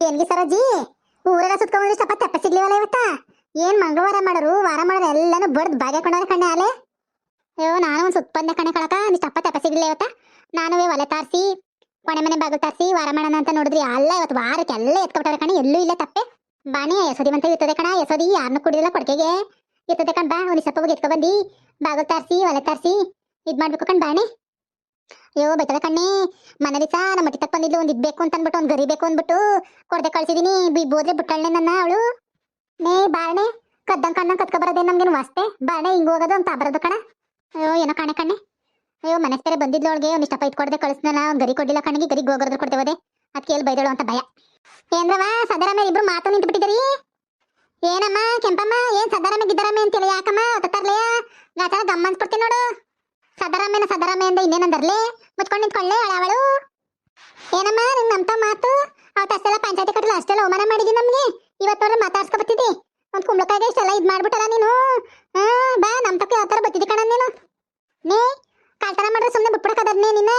ಏನ್ಗಿ ಸರಜಿ? ಊರೆಲ್ಲ ಸುತ್ಕೊಂಡ್ರೆ ಸ್ವಲ್ಪ ತೆಪ್ಪ ಸಿಗ್ಲಿವಲ್ಲ ಇವತ್ತ? ಏನ್ ಮಂಗಳವಾರ ಮಾಡರು, ವಾರ ಮಾಡೋರು ಎಲ್ಲಾನು ಬಡ್ದು ಬಾಗೆ ಕೊಂಡವ್ರೆ ಕಣ್ಣೆ ಆಲೆ ಅಯ್ಯೋ, ನಾನು ಒಂದು ಸುತ್ತ ಬಂದೆ ಕಣೆ ಕಳಕ ನಿಷ್ಟಪ್ಪ ಸ್ವಲ್ಪ ತೆಪ್ಪ ಸಿಗ್ಲಿಲ್ಲ ಇವತ್ತ? ನಾನು ಒಲೆ ತಾರ್ಸಿ ಕೊನೆ ಮನೆ ಬಾಗಿಲು ತಾರಿಸಿ, ವಾರ ಮಾಡೋಣ ಅಂತ ನೋಡಿದ್ರಿ, ಅಲ್ಲ ಇವತ್ತು ವಾರಕ್ಕೆ ಎಲ್ಲ ಎತ್ಕೊಬಿಟ್ಟಾರ ಕಣೆ, ಎಲ್ಲೂ ಇಲ್ಲ ತಪ್ಪೆ. ಬಾಣಿ ಯಸೋದಿ ಅಂತ ಇರ್ತದೆ ಕಣ ಯಸೋದಿ ಯಾರ್ನು ಕುಡಿದಿಲ್ಲ ಕೊಡ್ಕೆಗೆ ಇರ್ತದೆ ಕಣ್ ಬಾ ಒಂದು ಸ್ವಲ್ಪ ಹೋಗಿ ಎತ್ಕೊ ಬಂದಿ ಬಾಗಿಲು ತಾರಿಸಿ, ಒಲೆ ತಾರಿಸಿ, ಇದ್ ಮಾಡ್ಬೇಕು ಕಣ್ ಬಾಣಿ ಅಯ್ಯೋ ಬೈತಳೆ ಕಣ್ಣೆ. ಮನೆ ದಿವಸ ನಮ್ಮ ಮಟ್ಟಿ ತಕ್ಕ ಬಂದಿದ್ಲು, ಒಂದ್ ಇದ್ಬೇಕು ಅಂತ ಅನ್ಬಿಟ್ಟು ಒಂದ್ ಗರಿ ಬೇಕು ಅಂದ್ಬಿಟ್ಟು ಕೊಡ್ದೆ ಕಳ್ಸಿದೀನಿ. ಬಿ ಬೋದ್ರೆ ಬಿಟ್ಟಳ್ನೆ ನನ್ನ ಅವಳು. ನೇ ಬಾಣೆ ಕದ್ದಂಗ್ ಕಣ್ಣ ಕತ್ಕ ಬರೋದೇ ನಮ್ಗೇನು ವಾಸ್ತೆ? ಬಾಣೆ ಹಿಂಗೆ ಹೋಗೋದು, ಅಂತ ಬರೋದು ಕಣ. ಅಯ್ಯೋ, ಏನೋ ಕಾಣೆ ಕಣ್ಣೆ. ಅಯ್ಯೋ ಮನಸ್ ಬೇರೆ ಬಂದಿದ್ಲು ಅವಳಿಗೆ. ಒಂದಿಷ್ಟಪ್ಪ ಇದ್ ಇಟ್ಕೊಡದೆ ಕಳಿಸ್ನಲ್ಲ ಒಂದ್ ಗರಿ ಕೊಡ್ಲಿಲ್ಲ ಕಣ್ಣಿಗೆ ಗರಿಗೆ ಹೋಗೋದ್ರ ಕೊಡ್ತೇವದೆ ಅದಕ್ಕೆ ಎಲ್ಲಿ ಬೈದಳು ಅಂತ ಭಯ. ಏನ್ರವ ಸದರಮ್ಮ ಇಬ್ರು ಮಾತು ನಿಂತು ಬಿಟ್ಟಿದ್ದೀರಿ ಏನಮ್ಮ, ಕೆಂಪಮ್ಮ, ಏನ್ ಸದರಮ್ಮ ಗಿದ್ದರಮ್ಮ ಅಂತೇಳಿ ಯಾಕಮ್ಮ? ತರ್ಲೆಯ ಗಾಚಾರ ಗಮ್ಮನ್ಸ್ಬಿಡ್ತೀನಿ ನೋಡು. ಸದರಮ್ಮೇನ ಸದರಮ್ಮೆ ಅಂದ ಇನ್ನೇನಂದರ್ಲೆ? ಮುಚ್ಕೊಂಡು ನಿಂತ್ಕೊಳ್ಳೆ ಅವಳು ಏನಮ್ಮ ನಿನ್ ನಮ್ತ ಮಾತು? ಅವತ್ತು ಅಷ್ಟೆಲ್ಲ ಪಂಚಾಯತಿ ಕಟ್ಟಲು ಅಷ್ಟೆಲ್ಲ ಅವಮಾನ ಮಾಡಿದಿ ನಮಗೆ? ಇವತ್ತು ಮಾತಾಡ್ಸ್ಕೊ ಬತ್ತಿದ್ದಿ ಒಂದ್ ಕುಂಬಳಕಾಯಿಗೆ ಇಷ್ಟೆಲ್ಲ ಇದ್ ಮಾಡ್ಬಿಟ್ಟಲ್ಲ ನೀನು? ಹಾ, ಬಾ, ನಮ್ ತಕ್ಕ ಯಾವ ತರ ಬತ್ತಿದ್ದಿ ಕಣ ನೀನು. ನೀ, ಕಳ್ತನ ಮಾಡ್ರೆ ಸುಮ್ನೆ ಬಿಟ್ಬಿಡಕದನ್ನೇ ನಿನ್ನ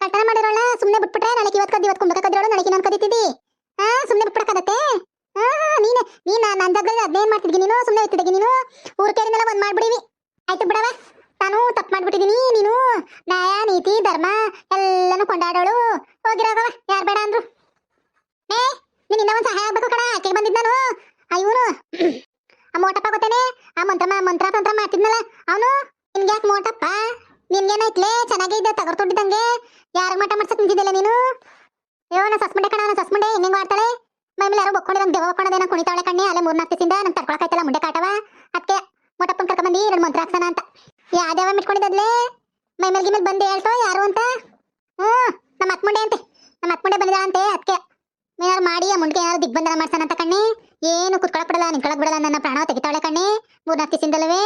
ಕಳ್ತನ ಮಾಡಿರೋಣ ಸುಮ್ಮನೆ ಬಿಟ್ಬಿಟ್ರೆ ನನಗೆ ಇವತ್ತು ಕದ್ದು ಇವತ್ತು ಕುಂಬಳಕಾಯಿ ಕದ್ದಿರೋಳು ನನಗೆ ನಾನು ಕದಿತಿದ್ದಿ ಹಾ, ಸುಮ್ನೆ ಬಿಟ್ಬಿಡಕದತ್ತೆ ಹಾ, ನೀನ್ ನೀನ್ ನನ್ನ ಜಾಗದಲ್ಲಿ ಅದ್ನೇನ್ ಮಾಡ್ತಿದ್ದಿ ನೀನು? ಸುಮ್ಮನೆ ಹೋಯ್ತಿದ್ದಿ ನೀನು? ಊರು ಕೇಳಿನೆಲ್ಲ ಒಂದ್ ಮಾಡ್ಬಿಡಿವಿ. ಆಯ್ತು ಬಿಡವ ನಾನು ತಪ್ಪು ಮಾಡ್ಬಿಟ್ಟಿದೀನಿ, ನೀನು. ನ್ಯಾಯ, ನೀತಿ, ಧರ್ಮ ಎಲ್ಲಾನು ಕೊಂಡಾಡೋಳು. ಹೋಗಿರೋಗವ ಯಾರು ಬೇಡ ಅಂದ್ರು. ಏ, ನಿನ್ನಿಂದ ಒಂದು ಸಹಾಯ ಆಗ್ಬೇಕು ಕಣ, ಆಕೆಗೆ ಬಂದಿದ್ದ ನಾನು. ಇವನು. ಆ ಮೋಟಪ್ಪ ಗೊತ್ತೇನೆ? ಆ ಮಂತ್ರ ಮಂತ್ರ ತಂತ್ರ ಮಾಡ್ತಿದ್ನಲ್ಲ, ಅವನು. ನಿನ್ಗೆ ಯಾಕೆ ಮೋಟಪ್ಪ? ನಿನ್ಗೇನಾಯ್ತಲೇ ಚೆನ್ನಾಗೇ ಇದ್ದ, ತಗರ್ ತೊಟ್ಟಿದ್ದಂಗೆ. ಯಾರಿಗೆ ಮಠ ಮಾಡ್ಸಕ್ ನಿಂತಿದ್ದಿಲ್ಲ ನೀನು? ಅಯ್ಯೋ ನಾ ಸಸ್ಮಂಡೆ ಕಣ, ನಾ ಸಸ್ಮಂಡೆ, ಹೆಂಗೆ ಮಾಡ್ತಾಳೆ? ಮೈಮೇಲೆ ಯಾರು ಯಾರೋ ದೇವ ನಾನು ಕುಣಿತಾಳೆ ಕಣ್ಣಿ, ಅಲ್ಲೇ ಮೂರ್ನಾಲ್ಕು ದಿವಸದಿಂದ ನಂಗೆ ತಡ್ಕೊಳಕಾಯ್ತಲ್ಲ ಮುಂಡೆ ಕಾಟವ. ಅದಕ್ಕೆ ಮೋಟಪ್ಪನ್ ಕರ್ಕೊಂಬಂದು ಎರಡು ಮಂತ್ರ ಹಾಕ್ಸೋಣ ಅಂತ. ಯಾವ್ಯಾವ ಮಿಟ್ಕೊಂಡಿದ್ದದ್ಲೆ ಮೈ ಮೇಲೆ ಗಿಮೇಲೆ ಬಂದು ಹೇಳ್ತೋ, ಯಾರು ಅಂತ? ಹ್ಮ್ ನಮ್ಮ ಅತ್ಮುಂಡೆ ಅಂತೆ. ನಮ್ಮ ಅತ್ಮುಂಡೆ ಬಂದಿದ್ದಾಳ ಅಂತೆ ಅದಕ್ಕೆ ಏನಾರು ಮಾಡಿ, ಆ ಮುಂಡ್ಗೆ ಏನಾರು ದಿಗ್ಬಂಧನ ಮಾಡ್ತಾನ ಅಂತ ಕಣ್ಣಿ. ಏನು ಕುತ್ಕೊಳಕ್ ಬಿಡಲ್ಲ, ನಿಂತ್ಕೊಳಕ್ ಬಿಡಲ್ಲ ನನ್ನ ಪ್ರಾಣ ತೆಗಿತಾಳೆ ಕಣ್ಣಿ. ಮೂರ್ನಾಲ್ಕು ದಿವಸದಿಂದಲವೇ.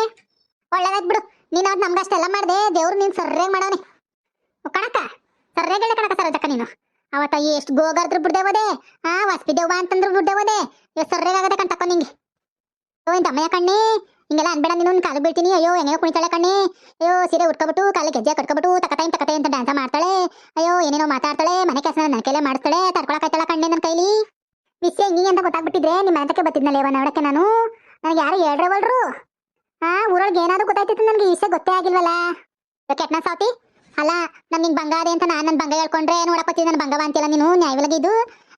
ಒಳ್ಳೇದಾಯ್ತು ಬಿಡು. ನೀನು ಅದು ನಮ್ಗೆ ಅಷ್ಟೆಲ್ಲ ಮಾಡ್ದೆ, ದೇವ್ರು ನೀನು ಸರ್ರೇಗ್ ಮಾಡವನೆ ಕಣಕ ಸರ್ರೇಗಳೆ ಕಣಕ ಸರೋಜಕ್ಕ ನೀನು. ಅವತ್ತ ಎಷ್ಟು ಗೋಗರ್ದ್ರು ಬಿಡ್ದೇವದೆ ಹಾ ವಾಸ್ಪಿದೇವ ಅಂತಂದ್ರು ಬಿಡ್ದೇವದೆ ಎಷ್ಟು ಸರ್ರೇಗಾಗದೆ ಕಣ್ ತಕೊ ನಿಂಗೆ. ಓ, ಇಂತ ಅಮ್ಮಯ್ಯ ಕಣ್ಣಿ. ಹಿಂಗೆಲ್ಲ ಅನ್ಬೇಡ ನೀನು ಕಾಲು ಬೀಳ್ತೀನಿ. ಅಯ್ಯೋ ಹೆಂಗೋ ಕುಣಿತಾಳೆ ಕಣ್ಣಿ. ಅಯ್ಯೋ, ಸೀರೆ ಉಟ್ಕೊಬಿಟ್ಟು ಕಾಲು ಗೆಜ್ಜೆ ಕಟ್ಕೊಬಿಟ್ಟು ತಕತೈ ತಕತೆ ಅಂತ ಡ್ಯಾನ್ಸ ಮಾಡ್ತಾಳೆ. ಅಯ್ಯೋ, ಏನೇನೋ ಮಾತಾಡ್ತಾಳೆ. ಮನೆ ಕೆಲಸ ನನ್ನ ಕೈಲೇ ಮಾಡ್ತಾಳೆ ತರ್ಕೊಳಕಾಯ್ತಾಳ ಕಣ್ಣೆ ನನ್ನ ಕೈಲಿ. ವಿಷಯ ಹಿಂಗೆ ಅಂತ ಗೊತ್ತಾಗ್ಬಿಟ್ಟಿದ್ರೆ ನಿಮ್ಮ ಮನೆತಕ್ಕೆ ಬತ್ತಿದ್ನಲ್ಲ ಇವ ನೋಡಕ್ಕೆ ನಾನು? ನನಗೆ ಯಾರು ಹೇಳ್ರವಲ್ರು? ಹಾ ಊರೊಳಗೆ ಏನಾದ್ರು ಗೊತ್ತಾಯ್ತಿತ್ತು ನನಗೆ ಈಸೆ ಗೊತ್ತೇ ಆಗಿಲ್ವಲ್ಲ? ಕೆಟ್ಟನ ಸಾತಿ ಅಲ್ಲ, ನನ್ ಬಂಗ ಬಂಗಾರ ಅಂತ ನಾನು ನನ್ನ ಬಂಗ ಹೇಳ್ಕೊಂಡ್ರೆ ನೋಡಪ್ಪತ್ತಿ ನನ್ನ ಬಂಗವ ಅಂತಿಲ್ಲ ನೀನು ನ್ಯಾಯವಾಗಿ ಇದು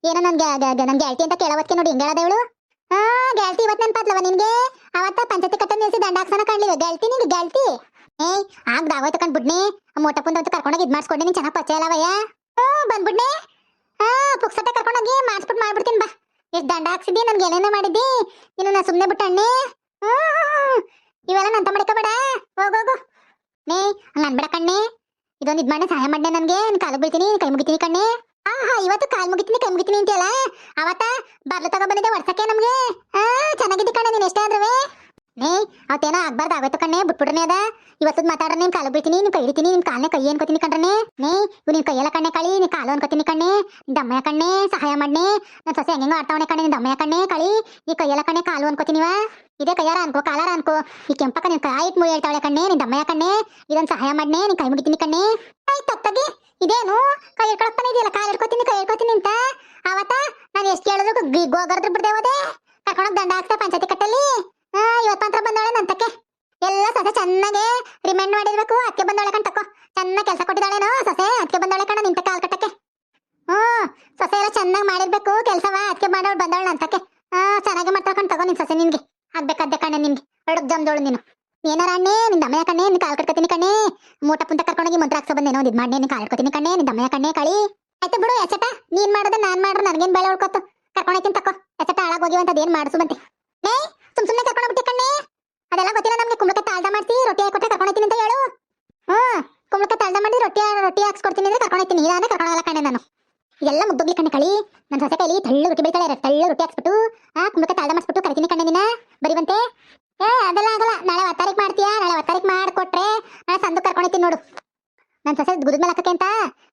ಏನೋ ನನಗೆ ನನಗೆ ಗೆಳತಿ ಅಂತ ಕೇಳೋದಕ್ಕೆ ನೋಡಿ, ಹಿಂಗೆ ಹೇಳದ ಇವಳು? ಹಾ ಗೆಳತಿ ಇವತ್ತು ನೆನ್ಪಾತ್ಲವ ನಿನ್ಗೆ? ಅವತ್ತ ಪಂಚಾಯತಿ ಕಟ್ಟ ನಿಲ್ಸಿ ದಂಡ ಹಾಕ್ಸನ ಕಾಣ್ಲಿವೆ. ಗೆಳತಿ ನಿಂಗೆ ಗೆಳತಿ ಏಯ್ ಆಗ್ ದಾಗೋಯ್ತು ಕಂಡ್ಬಿಡ್ನಿ ಮೋಟಪ್ಪಂದ ಅಂತ ಕರ್ಕೊಂಡೋಗಿ ಇದ್ ಮಾಡಿಸ್ಕೊಂಡೆ, ನಿನ್ ಚೆನ್ನಾಗ್ ಪರಿಚಯ ಇಲ್ಲವಯ್ಯ ಹ್ಞೂ ಬಂದ್ಬಿಡ್ನಿ ಹಾ ಪುಕ್ಸಟ್ಟೆ ಕರ್ಕೊಂಡೋಗಿ ಮಾಡಿಸ್ಬಿಟ್ಟು ಮಾಡ್ಬಿಡ್ತೀನಿ ಬಾ. ಎಷ್ಟು ದಂಡ ಹಾಕ್ಸಿದ್ದಿ ನನ್ಗೆ ಏನೇನೋ ಮಾಡಿದ್ದಿ ಇನ್ನು ನಾ ಸುಮ್ಮನೆ ಬಿಟ್ಟಣ್ಣೆ ಹ್ಮ್ ಇವೆಲ್ಲ ನಂತ ಮಾಡ್ಕೋಬೇಡ ಹೋಗೋಗು ನೇ ಹಂಗ. ಅನ್ಬೇಡ ಕಣ್ಣೆ. ಇದೊಂದು ಇದ್ ಮಾಡಿ ಸಹಾಯ ಮಾಡ್ದೆ ನನ್ಗೆ. ನಿನ್ ಕಾಲು ಬೀಳ್ತೀನಿ ಕೈ ಮುಗಿತೀನಿ ಕಣ್ಣೆ. ಹಾ ಹಾ ಇವತ್ತು ಕಾಲ್ ಮುಗಿತೀನಿ, ಕೈ ಮುಗಿತೀನಿ ಅಂತೀಯಲ್ಲ? ಅವತ್ತ ಬರ್ಲು ತಗೋ ಬಂದಿದ್ದೆ ವರ್ಷಕ್ಕೆ ನಮ್ಗೆ. ಹಾ ಚೆನ್ನಾಗಿದ್ದಿ ಕಣ ನೀನ್ ಎಷ್ಟೇ ಆದ್ರವೆ. ನೇ ಅವತ್ತೇನ ಆಗ್ಬಾರ್ದು? ಆಗೋಯ್ತು ಕಣ್ಣೆ, ಬಿಟ್ಬಿಡ್ರನೇ ಅದ. ಇವತ್ತು ಮಾತಾಡ್ರೆ ನಿನ್ ಕಾಲು ಬೀಳ್ತೀನಿ, ನಿನ್ ಕೈ ಹಿಡಿತೀನಿ, ನಿನ್ ಕಾಲ್ನೆ ಕೈ ಅನ್ಕೋತೀನಿ ಕಣ್ರನೆ. ನೇ ಇವ್ ನಿನ್ ಕೈಯೆಲ್ಲ ಕಣ್ಣೆ ಕಳಿ, ನಿನ್ ಕಾಲು ಅನ್ಕೋತೀನಿ ಕಣ್ಣೆ. ದಮ್ಮಯ್ಯ ಕಣ್ಣೆ, ಸಹಾಯ ಮಾಡ್ನೆ. ನನ್ ಸೊಸೆ ಹೆಂಗೆ ಆಡ್ತಾವಣೆ ಕಣ್ಣೆ ನಿನ್ ದಮ್ಮಯ್ಯ ಕಣ್ಣೆ ಕಳಿ. ನೀ ಕೈಯೆಲ್ಲ ಕಣ್ಣೆ ಕಾಲು ಅನ್ಕೋತೀನಿವ ಇದೇ ಕೈಯಾರ ಅನ್ಕೋ, ಕಾಲಾರ ಅನ್ಕೋ. ಈ ಕೆಂಪಕ್ಕ ನಿನ್ ಕೈ ಇಟ್ ಮುಳಿ ಹೇಳ್ತಾವಳೆ ಕಣ್ಣೆ, ನಿನ್ ದಮ್ಮಯ್ಯ ಕಣ್ಣೆ. ಇದನ್ ಸಹಾಯ ಮಾಡ್ನೆ, ನಿನ್ ಕೈ ಮುಗಿತೀನಿ ಕಣ್ಣೆ. ಕೈ ತತ್ತಗಿ ಇದೇನು? ಕೈ ಹಿಡ್ಕೊಳ್ತಾನೆ ಇದೆಯಲ್ಲ, ಕಾಲು ಹಿಡ್ಕೋತೀನಿ, ಕೈ ಹಿಡ್ಕೊತೀನಿ ಅಂತ. ಅವತ್ತ ನಾನು ಎಷ್ಟು ಕೇಳಿದ್ರು ಗೋಗರ್ದ್ರು ಬಿಡ್ದೆ ಹೋದೆ. ಕರ್ಕೊಂಡೋಗಿ ದಂಡ ಹಾಕ್ತಾ ಪಂಚಾಯತಿ ಕಟ್ಟಲ್ಲಿ. ಹಾ, ಇವತ್ತು ಮಾತ್ರ ನನ್ನ ನಂತಕ್ಕೆ. ಎಲ್ಲ ಸೊಸೆ ಚೆನ್ನಾಗೆ ರಿಮೈಂಡ್ ಮಾಡಿರ್ಬೇಕು. ಅದಕ್ಕೆ ಬಂದಾಳೆ ಕಣ್ ತಕೋ. ಚೆನ್ನಾಗಿ ಕೆಲಸ ಕೊಟ್ಟಿದ್ದಾಳೇನೋ ಸೊಸೆ. ಅದಕ್ಕೆ ಬಂದಾಳೆ ಕಣ ನಿಂತ ಕಾಲ್ ಕಟ್ಟಕ್ಕೆ. ಹ್ಞೂ, ಸೊಸೆ ಎಲ್ಲ ಚೆನ್ನಾಗಿ ಮಾಡಿರ್ಬೇಕು. ಕೆಲಸವಾ? ಅದಕ್ಕೆ ಮಾಡವಳು ಬಂದವಳು ಅಂತಕ್ಕೆ ಹಾ, ಚೆನ್ನಾಗಿ ಮಾಡ್ತಾಳ ಕಣ್ ತಗೋ ನಿನ್ ಸೊಸೆ ನಿನ್ಗೆ. ಆಗ್ಬೇಕಾದ್ದೆ ಕಣೆ ನಿನ್ಗೆ. ಹೊಡಕ್ ಜಮ್ದೋಳು ನೀನು. ಏನಾರ ಅಣ್ಣೆ ನಿನ್ ದಮ್ಮಯ್ಯ ಕಣ್ಣೆ ನಿನ್ ಕಾಲ್ ಕಟ್ಕೊತೀನಿ ಕಣ್ಣೆ ಮೂಟ ಪುಂತ ಕರ್ಕೊಂಡೋಗಿ ಮಂತ್ರ ಹಾಕ್ಸೋ ಬಂದೇನೋ ಇದು ಮಾಡಿ ನಿನ್ ಕಾಲ್ ಕಟ್ಕೊತೀನಿ ಕಣ್ಣೆ ನಿನ್ ದಮ್ಮಯ್ಯ ಕಣ್ಣೆ ಕಳಿ. ಆಯ್ತು ಬಿಡು ಎಚ್ಚಟ ನೀನ್ ಮಾಡೋದ ನಾನ್ ಮಾಡ್ರೆ ನನಗೇನ್ ಬೆಳೆ ಉಳ್ಕೊತು ಕರ್ಕೊಂಡೋಗ್ತೀನಿ ತಕೋ. ಎಚ್ಚಟ ಹಾಳಾಗೋಗಿವಂತದ್ ಏನ್ ಮಾಡಿಸು ಬಂತೆ ಸುಮ್ ಕಣ್ಣೆ ಅದೆಲ್ಲ ಗೊತ್ತಿಲ್ಲ ನಮ್ಗೆ. ಕುಂಬಳಕಾಯಿ ತಾಳ್ದ ಮಾಡ್ತಿ, ರೊಟ್ಟಿ ಕೊಟ್ಟರೆ ಕರ್ಕೊಂಡೋಗ್ತೀನಿ ಅಂತ ಹೇಳು. ಹ್ಮ್, ಕುಂಬಳಕಾಯಿ ತಾಳ್ದ ಮಾಡಿ ರೊಟ್ಟಿ ರೊಟ್ಟಿ ಹಾಕ್ಸ್ಕೊಡ್ತೀನಿ ಅಂದ್ರೆ ಕರ್ಕೊಂಡೋಗ್ತೀನಿ ಇಲ್ಲಾಂದ್ರೆ ಕರ್ಕೊಂಡೋಗಲ್ಲ ಕಣ್ಣೆ ನಾನು. ಎಲ್ಲ ಮುಗ್ದೋಗ್ಲಿ ಕಣ್ಣೆ ಕಳಿ. ನನ್ನ ಸೊಸೆ ಕೈಲಿ ತಳ್ಳು ರೊಟ್ಟಿ ಬೀಳ್ತಾಳೆ ತಳ್ಳು ರೊಟ್ಟಿ ಹಾಕ್ಸ್ಬಿಟ್ಟು, ಆ, ಕುಂಬಳಕಾಯಿ ತಾಳ್ದ ಮಾಡಿಸ್ಬಿಟ್ಟು ಕರಿತೀನಿ ಕಣ್ಣೆ ನಿನ್ನ ಬರಿವಂತೆ. ಏ, ಅದೆಲ್ಲ ಆಗಲ್ಲ. ನಾಳೆ ಒತ್ತಾರಿಕ್ ಮಾಡ್ತೀಯಾ? ನಾಳೆ ಒತ್ತಾರಿಕ್ ಮಾಡಿಕೊಟ್ರೆ ನಾನು ಸಂದು ಕರ್ಕೊಂಡೋಗ್ತೀನಿ ನೋಡು. ನನ್ನ ಸೊಸೆ ಗುದ್ದದ ಮೇಲೆ ಹಾಕಕ್ಕೆ ಅಂತ.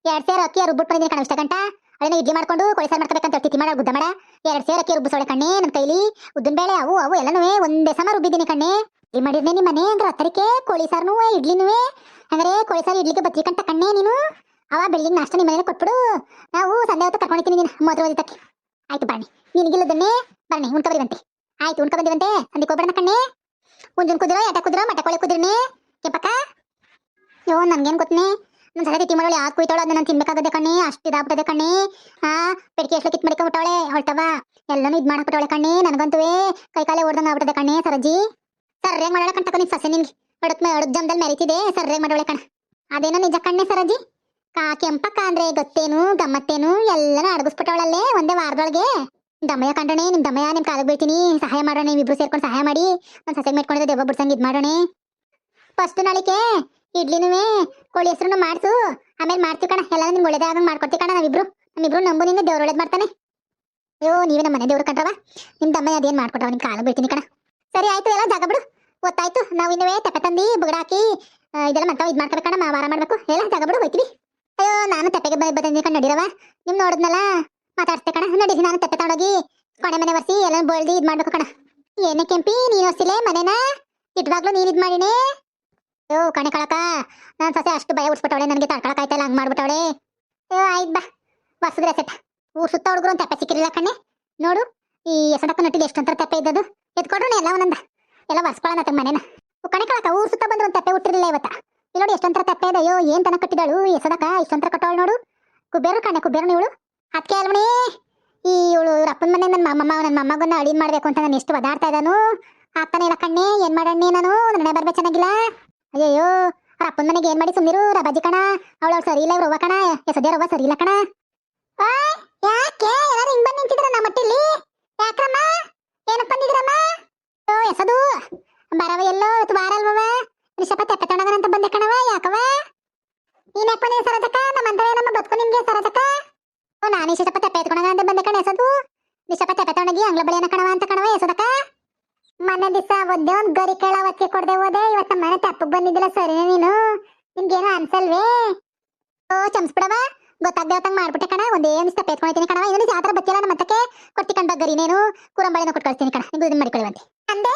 ಎರಡ್ ಸೇರ್ ಅಕ್ಕಿ ರುಬ್ಬಿಟ್ಟು ಬಂದಿದ್ದೀನಿ ಕಣ ಇಷ್ಟ ಗಂಟ ಅದನ್ನ ಇಡ್ಲಿ ಮಾಡ್ಕೊಂಡು ಕೊಳಿಸಾರ ಮಾಡ್ಕೋಬೇಕಂತ ತಿಥಿ ಮಾಡ ಗುದ್ದ ಮಾಡ ಎರಡು ಸೇರಕ್ಕೆ ರುಬ್ಬಿಸೋಳೆ ಕಣ್ಣೆ ನನ್ನ ಕೈಲಿ. ಉದ್ದಿನ ಬೇಳೆ, ಅವು ಅವು ಎಲ್ಲನೂ ಒಂದೇ ಸಮ ರುಬ್ಬಿದ್ದೀನಿ ಕಣ್ಣೆ. ಇಲ್ಲಿ ಮಾಡಿದ್ನೆ ನಿಮ್ಮ ಮನೆ ಅಂದ್ರೆ ಹತ್ತರಿಕೆ ಕೋಳಿ ಸಾರ್ನು ಇಡ್ಲಿನೂ. ಅಂದ್ರೆ ಕೋಳಿ ಸಾರು ಇಡ್ಲಿಗೆ ಬತ್ತಿ ಕಂಟ ಕಣ್ಣೆ ನೀನು. ಅವ ಬೆಳಿಗ್ಗೆ ನಾಷ್ಟ ನಿಮ್ಮ ಮನೇಲಿ ಕೊಟ್ಬಿಡು. ನಾವು ಸಂಜೆ ಹೊತ್ತು ಕರ್ಕೊಂಡಿದ್ದೀನಿ ನೀನು ಮೂವತ್ತು ಓದಿದ್ದಕ್ಕೆ. ಆಯ್ತು ಬಾಣಿ ನಿನಗಿಲ್ಲದನ್ನೇ ಬನ್ನಿ ಉಣ್ಕ ಬರಿವಂತೆ ಆಯ್ತು ಉಣ್ಕ ಬಂದಿವಂತೆ ಅಂದಿ ಹೋಗ್ಬೇಡ ಕಣ್ಣೆ. ಕುಂಜನ್ ಕುದಿರೋ ಎಟ ಕುದಿರೋ ಮಟ ಕೋಳಿ ಕುದಿರ್ನಿ ಕೆಂಪಕ್ಕ ಯೋ, ನನ್ಗೇನು ಗೊತ್ತನೆ? ನನ್ನ ಸಲ ತಿತ್ತಿ ಮಾಡೋಳು ಯಾಕೆ ಕುಯ್ತಾಳೋ ಅದನ್ನ ನಾನು ತಿನ್ಬೇಕಾಗದೆ ಕಣ್ಣಿ, ಅಷ್ಟು ಇದಾಗ್ಬಿಟ್ಟದೆ ಕಣ್ಣಿ. ಹಾ ಪೆಡ್ಕೆ ಎಷ್ಟು ಕಿತ್ ಮಡಿಕೊಂಬಿಟ್ಟವಳೆ ಹೊಳ್ತವ ಎಲ್ಲನೂ ಇದ್ ಮಾಡಕ್ಬಿಟ್ಟವಳೆ ಕಣ್ಣಿ ನನಗಂತೂ ಕೈ ಕಾಲೇ ಹೊಡ್ದಂಗ ಆಗ್ಬಿಟ್ಟದೆ ಕಣ್ಣಿ ಸರಜಿ ಸರ್ರೇಗ್ ಮಾಡೋಣ ಕಣ್ತಕ ನಿನ್ ಸಸೆ ನಿನ್ಗೆ. ಹೊಡಕ್ ಹೊಡಕ್ ಜಮ್ದಲ್ಲಿ ಮೆರಿತಿದೆ ಸರ್ರೇಗ್ ಮಾಡೋಳೆ ಕಣ. ಅದೇನೋ ನಿಜ ಕಣ್ಣೆ ಸರಜಿ ಕಾ, ಕೆಂಪಕ್ಕ ಅಂದ್ರೆ ಗೊತ್ತೇನು, ಗಮ್ಮತ್ತೇನು, ಎಲ್ಲನೂ ಅಡಗಿಸ್ಬಿಟ್ಟವಳಲ್ಲೇ ಒಂದೇ ವಾರದೊಳಗೆ. ದಮಯ ಕಂಡಣೆ ನಿಮ್ ದಮಯ ನಿಮ್ ಕಾಲಕ್ಕೆ ಬೀಳ್ತೀನಿ, ಸಹಾಯ ಮಾಡೋಣ ನೀವಿಬ್ರು ಸೇರ್ಕೊಂಡು ಸಹಾಯ ಮಾಡಿ. ನಾನು ಸಸೆಗೆ ಮೇಟ್ಕೊಂಡಿದ್ದೆ, ದೆವ್ವ ಬಿಡ್ಸಂಗ್ ಇದ್ ಮಾಡೋಣ. ಫಸ್ಟ್ ನಾಳಿಕೆ ಇಡ್ಲಿನೂ ಕೋಳಿ ಹೆಸರು ಮಾಡ್ಸು. ಆಮೇಲೆ ಮಾಡ್ತೀವಿ ಕಣ ಎಲ್ಲ ನಿಮ್ಗೆ ಒಳ್ಳೇದೇ ಆಗ ಮಾಡ್ಕೊಡ್ತೀವಿ ಕಣ ನಾವಿಬ್ರು. ನಮ್ಮಿಬ್ರು ನಂಬು ನಿಂಗೆ, ದೇವ್ರ ಒಳ್ಳೇದು ಮಾಡ್ತಾನೆ. ಅಯ್ಯೋ, ನೀವೇ ನಮ್ಮ ಮನೆ ದೇವ್ರು ಕಂಡ್ರವ? ನಿಮ್ ದಮ್ಮ ಅದೇನ್ ಮಾಡ್ಕೊಟ್ರವ ನಿಮ್ ಕಾಲ ಬೀಳ್ತೀನಿ ಕಣ. ಸರಿ, ಆಯ್ತು, ಎಲ್ಲ ಜಾಗ ಬಿಡು. ಗೊತ್ತಾಯ್ತು ನಾವು ಇನ್ನುವೇ, ತೆಪ್ಪೆ ತಂದಿ, ಬುಗಡ ಹಾಕಿ ಇದೆಲ್ಲ ಮತ್ತೆ ಇದ್ ಕಣ ವಾರ ಮಾಡ್ಬೇಕು. ಎಲ್ಲ ಜಾಗ ಬಿಡು, ಹೋಯ್ತೀವಿ. ಅಯ್ಯೋ, ನಾನು ತೆಪ್ಪೆಗೆ ಬಂದು ಕಣ್ ನಡೀರವ ನಿಮ್ ನೋಡಿದ್ನಲ್ಲ? ಮಾತಾಡ್ತೆ ಕಣ. ನಡೀಸಿ ನಾನು ತೆಪ್ಪೆ ತಗೊಂಡೋಗಿ, ಕೊನೆ ಮನೆ ಒರೆಸಿ ಎಲ್ಲ ಬಳ್ದಿ ಇದ್ ಮಾಡ್ಬೇಕು ಕಣ. ಏನೇ ಕೆಂಪಿ, ನೀನ್ ಹೊಸಿಲೆ ಮನೆನ? ಇಟ್ವಾಗ್ಲೂ ನೀನ್ ಇದ್ ಮಾಡಿನೇ? ಅಯ್ಯೋ ಕಣೆ ಕಳಕ ನಾನ್ ಸೊಸೆ ಅಷ್ಟು ಭಯ ಉಡ್ಸ್ಬಿಟ್ಟವಳೆ, ನನಗೆ ತಡ್ಕೊಳಕ್ ಆಯ್ತಲ್ಲ ಹಂಗ್ ಮಾಡ್ಬಿಟ್ಟವಳೆ. ಅಯ್ಯೋ ಆಯ್ತ್ ಬಾ. ಬರ್ಸಿದ್ರೆ ಸೆಟ್ ಊರ್ ಸುತ್ತ ಹುಡುಗರು ಅಂತ ತೆಪ್ಪೆ ಸಿಕ್ಕಿರಲಿಲ್ಲ ಕಣೆ. ನೋಡು, ಈ ಎಸಡಕ್ಕ ನಟ್ಟಿಗೆ ಎಷ್ಟಂತರ ತೆಪ್ಪೆ ಇದ್ದದು ಎತ್ಕೊಡ್ರು ಎಲ್ಲ ಒಂದೊಂದ. ಎಲ್ಲ ಬರ್ಸ್ಕೊಳ್ಳೋಣ ತಮ್ಮ ಮನೇನ. ಕಣೆ ಕಳಕ ಊರ್ ಸುತ್ತ ಬಂದ್ರು ಅಂತ ತೆಪ್ಪೆ ಹುಟ್ಟಿರಲಿಲ್ಲ ಇವತ್ತ. ಇಲ್ಲಿ ನೋಡಿ ಎಷ್ಟೊಂತರ ತೆಪ್ಪೆ ಇದೆ. ಅಯ್ಯೋ ಏನ್ ತನ ಕಟ್ಟಿದಳು ಎಸಡಕ ಇಷ್ಟೊಂತರ ಕಟ್ಟವಳು ನೋಡು. ಕುಬೇರು ಕಣೆ ಕುಬೇರು ಇವಳು ಅದಕ್ಕೆ ಅಲ್ವಣಿ ಈ ಇವಳು ಅಪ್ಪನ ಮನೆ ನನ್ನ ಮಮ್ಮ ನನ್ನ ಮೊಮ್ಮಗನ್ನ ಅಳಿ ಮಾಡ್ಬೇಕು ಅಂತ ನಾನು ಎಷ್ಟು ಒದಾಡ್ತಾ ಇದ್ದಾನು. ಆಗ್ತಾನೆ ಇಲ್ಲ ಕಣ್ಣೆ, ಏನ್ ಮಾಡಣ್ಣೆ ನಾನು? ನನ್ನ ಬರ್ಬೇಕು ಚೆನ್ನಾಗಿಲ್ಲ. ಅಯ್ಯಯ್ಯೋ, ಅವ್ರ ಅಪ್ಪನ ಮನೆಗೆ ಏನ್ ಮಾಡಿ ಸುಮ್ಮಿರು ರಬಾಜಿ ಕಣ, ಅವಳು ಸರಿ ಇಲ್ಲ ರೊವ್ವ ಕಣ ಎಸದ್ಯ ರೊವ್ವ ಸರಿ ಇಲ್ಲ ಕಣ. ಯಾಕೆ? ಎಲ್ಲಾರು ಹಿಂಗ್ ಬಂದ್ ನಿಂತಿದ್ರ ನಮ್ಮ ಮಟ್ಟಿಲಿ ಯಾಕ್ರಮ್ಮ ಏನಪ್ಪ ಬಂದಿದ್ರಮ್ಮ? ಓ, ಎಸದು. ಬರವ ಎಲ್ಲೋ, ಇವತ್ತು ಬಾರ ಅಲ್ವವ ರಿಷಪ ತೆಪ್ಪೆ ಅಂತ ಬಂದೆ ಕಣವ ಯಾಕವ ನೀನ್ ಯಾಕೆ ಸರದಕ್ಕ ನಮ್ಮ ನಮ್ಮಂತವೇ ನಮ್ಮ ಬದುಕು ನಿಮ್ಗೆ ಸರದಕ್ಕ ಓ, ನಾನು ಇಷ್ಟಪ್ಪ ತೆಪ್ಪ ಎತ್ಕೊಂಡಾಗ ಅಂತ ಬಂದೆ ಕಣ, ಎಸದು. ರಿಷಪ ತೆಪ್ಪೆ ತಗೊಂಡೋಗಿ ಅಂಗ್ಲ ಬಳಿಯನ ಕಣವ ಅಂತ ಕಣವ ಎಸದಕ್ಕ? ಮೊನ್ನೆ ದಿವಸ ಒಂದೇ ಒಂದ್ ಗರಿ ಕೇಳ ಒತ್ತಿ ಕೊಡ್ದೆ ಹೋದೆ. ಇವತ್ತ ಮನೆ ತಪ್ಪಗ್ ಬಂದಿದ್ದಿಲ್ಲ ಸರಿನೇ ನೀನು? ನಿನ್ಗೇನು ಅನ್ಸಲ್ವೇ? ಓ ಚಮ್ಸ್ಬಿಡವ ಗೊತ್ತಾಗ್ದೆ ಹೊತ್ತಂಗ್ ಮಾಡ್ಬಿಟ್ಟೆ ಕಣ. ಒಂದೇ ಒಂದು ಸ್ಟೆಪ್ ಎತ್ಕೊಂಡಿದ್ದೀನಿ ಕಣವ ಇನ್ನೊಂದು ಜಾತ್ರೆ ಬತ್ತಿಲ್ಲ ನಮ್ಮ ಮತ್ತಕ್ಕೆ ಕೊಟ್ಟಿ ಕಂಡ ಗರಿ ನೀನು. ಕುರಂಬಳಿನ ಕೊಟ್ಟು ಕಳಿಸ್ತೀನಿ ಕಣ. ನಿಮ್ಗೆ ಇದನ್ನ ಮಾಡಿಕೊಳ್ಳುವಂತೆ. ಅಂದೆ?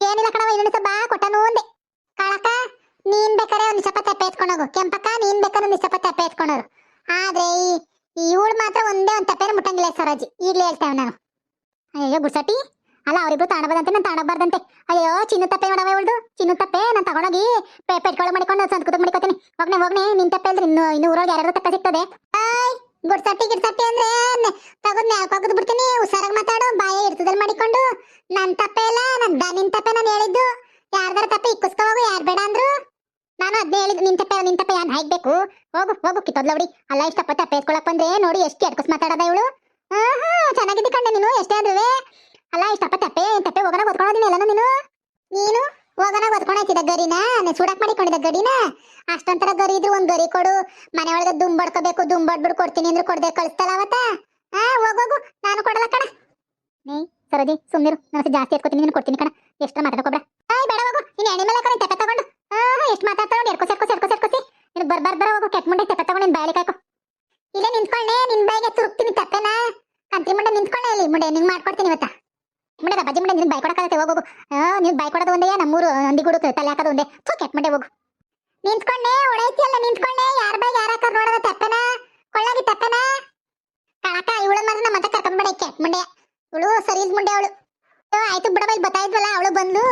ಏನಿಲ್ಲ ಕಣವ ಸ್ವಲ್ಪ ಬಾ ಕೊಟ್ಟನು ಅಂದೆ ಕಾಳಕ್ಕ, ನೀನ್ ಬೇಕಾರೆ ಒಂದು ಸ್ವಲ್ಪ ತೆಪ್ಪೆ ಎತ್ಕೊಂಡೋಗು ಕೆಂಪಕ್ಕ, ನೀನ್ ಬೇಕಾದ್ರೆ ಒಂದು ಸ್ವಲ್ಪ ತೆಪ್ಪೆ ಎತ್ಕೊಂಡೋರು ಆದ್ರೆ ಈ ಇವಳು ಮಾತ್ರ ಒಂದೇ ಒಂದು ತೆಪ್ಪೆನ ಮುಟ್ಟಂಗಿಲ್ಲ ಸರೋಜಿ. ಈಗಲೇ ಹೇಳ್ತೇವೆ ನಾನು. ಅಯ್ಯೋ ಗುಡ್ಸಟಿ ಅಲ್ಲ, ಅವರಿಬ್ರು ತಾಣಬಾರ್ದಂತೆ, ನಾನು ತಾಣಬಾರ್ದಂತೆ. ಅಯ್ಯೋ ಚಿನ್ನ ತಪ್ಪೆ ಮಾಡವ ಇವಳ್ದು? ಚಿನ್ನ ತಪ್ಪೆ? ನಾನು ತಗೊಂಡೋಗಿ ಪೆಟ್ಕೊಳ ಮಾಡಿಕೊಂಡು ಸಂಸ್ಕೃತ ಮಾಡಿಕೊತೀನಿ. ಹೋಗ್ನೆ ಹೋಗ್ನೆ, ನಿನ್ ತಪ್ಪೆ ಅಂದ್ರೆ ಇನ್ನು ಇನ್ನು ಊರೊಳಗೆ ಯಾರು ತಪ್ಪೆ ಸಿಗ್ತದೆ. ಆಯ್ ಗುಡ್ಸಟ್ಟಿ ಗಿಡ್ಸಟ್ಟಿ ಅಂದ್ರೆ ತಗೊಂಡ್ ಹೋಗದ್ ಬಿಡ್ತೀನಿ. ಹುಷಾರಾಗಿ ಮಾತಾಡು. ಬಾಯ ಇರ್ತದಲ್ಲಿ ಮಾಡಿಕೊಂಡು. ನನ್ ತಪ್ಪೆ ಇಲ್ಲ, ನನ್ ನಿನ್ ತಪ್ಪೆ ನಾನು ಹೇಳಿದ್ದು. ಯಾರ್ದಾರ ತಪ್ಪೆ ಇಕ್ಕಿಸ್ಕೊ ಯಾರ್ ಬೇಡ ಅಂದ್ರು. ನಾನು ಅದ್ನೇ ಹೇಳಿದ್ ನಿನ್ ತಪ್ಪೆ ನಿನ್ ತಪ್ಪೆ, ಯಾನ್ ಹಾಕ್ಬೇಕು ಹೋಗು ಹೋಗು ಕಿತ್ತೋದ್ಲವಡಿ ಅಲ್ಲ ಇಷ್ಟಪ್ಪ ತಪ್ಪೆ ಎತ್ಕೊಳಕ್ ಬಂದ್ರೆ ನೋಡಿ ಎಷ್ಟು ಎಡ್ಕಸ್ ಮಾತಾಡದ ಇವಳು. ಹಾ ಚೆನ್ನಾಗಿದೆ ಕಣ್ಣೆ ನೀನು. ಅಲ್ಲ, ಇಷ್ಟಪ್ಪ ತಪ್ಪೆ ತಪ್ಪೆ ಹೋಗೋಣ ಗೊತ್ಕೊಳ್ಳೋದಿನ ಎಲ್ಲ ನೀನು? ನೀನು? ಹೋಗೋಣ ಓದ್ಕೊಂಡಾಯ್ತಿದ್ದ ಗರಿನ? ಸುಡಕ್ ಮಾಡಿಕೊಂಡಿದ್ದ ಗಡಿನ ಅಷ್ಟೊಂಥರ ಗರಿ ಇದ್ರು ಒಂದ್ ಗರಿ ಕೊಡು. ಮನೆ ಒಳಗೆ ದುಂಬಡ್ಕೋಬೇಕು ದುಂಬಡ್ಬಿಡು ಕೊಡ್ತೀನಿ ಅಂದ್ರೆ ಕೊಡ್ದೆ, ಕಳಿಸ್ತಲ್ಲ ಅವತ್ತ? ಹಾ ಹೋಗೋಗು ನಾನು ಕೊಡಲ್ಲ ಕಣ. ನೀ ಸರದಿ ಸುಮ್ಮನಿರು ನಾನು ಜಾಸ್ತಿ ಎತ್ಕೋತೀನಿ ನೀನು ಕೊಡ್ತೀನಿ ಕಣ. ಎಷ್ಟು ಮಾತಾಡ್ಕೊಬ್ರ ಆಯ್ ಬೇಡ, ಹೋಗು. ನೀನು ಎಣ್ಣೆ ಮೇಲೆ ಕರೆ ತೆಪ್ಪೆ ತಗೊಂಡು. ಹಾ ಎಷ್ಟು ಮಾತಾಡ್ತಾವ ನೋಡಿ ಎರ್ಕೋಸಿ ಎರ್ಕೋಸಿ ಎರ್ಕೋಸಿ ಎರ್ಕೋಸಿ ನೀನು ಬರ್ ಬರ್, ಬರ, ಹೋಗು. ಕೆಟ್ಟ ಮುಂಡೆ ತೆಪ್ಪೆ ತಗೊಂಡು ನಿನ್ ಬಾಯಲ್ಲಿ ಕಾಯ್ಕೊ ಇಲ್ಲೇ ನಿಂತ್ಕೊಂಡೆ, ನಿನ್ ಬಾಯಿಗೆ ತುರುಕ್ತೀನಿ ತಪ್ಪೇನಾ? ಕಂತ್ರಿ ಮುಂಡೆ ನಿಂತ್ಕೊಂಡೆ ಇಲ್ಲಿ, ಮುಂಡೆ ನಿಂಗೆ ಮಾಡ್ಕೊಡ್ತೀನಿ ಇವತ್ತ. ಮುಂಡೆ ಬಜ್ಜಿ ಮುಂಡೆ ನಿನ್ ಬಾಯ್ ಹೋಗು ಹೋಗು. ನೀನ್ ಬೈಕೊಡೋದು ಕೊಡೋದು ಒಂದೇ, ನಮ್ಮೂರು ಅಂದಿಗೂಡು ತಲೆ ಹಾಕೋದು ಒಂದೇ. ಥೂ, ಕೆಟ್ಟ ಮುಂಡೆ ಹೋಗು. ನಿಂತ್ಕೊಂಡೆ ಒಳೈತಿ ಅಲ್ಲ ನಿಂತ್ಕೊಂಡೆ. ಯಾರ ಬಾಯ್ ಯಾರ ಹಾಕೋದು ನೋಡೋದ ತಪ್ಪನ? ಕೊಳ್ಳಾಗಿ ತಪ್ಪನ? ಕಳಕ ಇವಳು ಮಾತ್ರ ನಮ್ಮ ಮತ್ತೆ ಕರ್ಕೊಂಡ್ಬೇಡ ಕೆಟ್ಟ ಮುಂಡೆ ಇವಳು ಸರಿ ಮುಂಡೆ ಅವಳು. ಆಯ್ತು ಬಿಡವ ಇಲ್ಲಿ ಬತ್ತಾ ಇದ್ವಲ್ಲ ಅವಳು ಬಂದು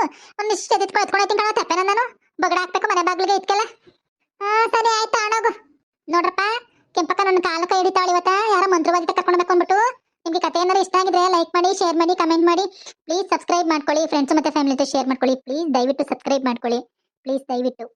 ಒಂದಿಷ್ಟು ಎತ್ಕೊಂಡು ಎತ್ಕೊಂಡೈತಿ ಕಣ, ತಪ್ಪೇನ ನಾನು? ಬಗಡ ಹಾಕ್ಬೇಕು, ಮನೆ ಬಾಗ್ಲಿಗೆ ಇತ್ಕಲ್ಲ. ಹಾ ಸರಿ, ಆಯ್ತು ಅಣೋಗು ನೋಡ್ರಪ್ಪ, ಕೆಂಪಕ್ಕ ನನ್ನ ಕಾಲಕ್ಕ ಕೈ ಇವತ್ತ ಯಾರ ಮಂತ್ರವಾದಿ ಕರ್ಕೊಂಡ್ಬೇಕು ಅಂದ್ಬಿಟ್ಟು ನಿಮ್ಗೆ ಕತೆ ಏನಾದ್ರು ಇಷ್ಟ ಆಗಿದ್ರೆ ಲೈಕ್ ಮಾಡಿ ಶೇರ್ ಮಾಡಿ ಕಮೆಂಟ್ ಮಾಡಿ. ಪ್ಲೀಸ್ ಸಬ್ಸ್ಕ್ರೈಬ್ ಮಾಡ್ಕೊಳ್ಳಿ ಫ್ರೆಂಡ್ಸ್ ಮತ್ತೆ ಫ್ಯಾಮಿಲಿ ಜೊತೆ ಶೇರ್ ಮಾಡ್ಕೊಳ್ಳಿ. ಪ್ಲೀಸ್ ದಯವಿಟ್ಟು ಸಬ್ಸ್ಕ್ರೈಬ್ ಮಾಡ್ಕೊಳ್ಳಿ. ಪ್ಲೀಸ್ ದಯವಿಟ್ಟು.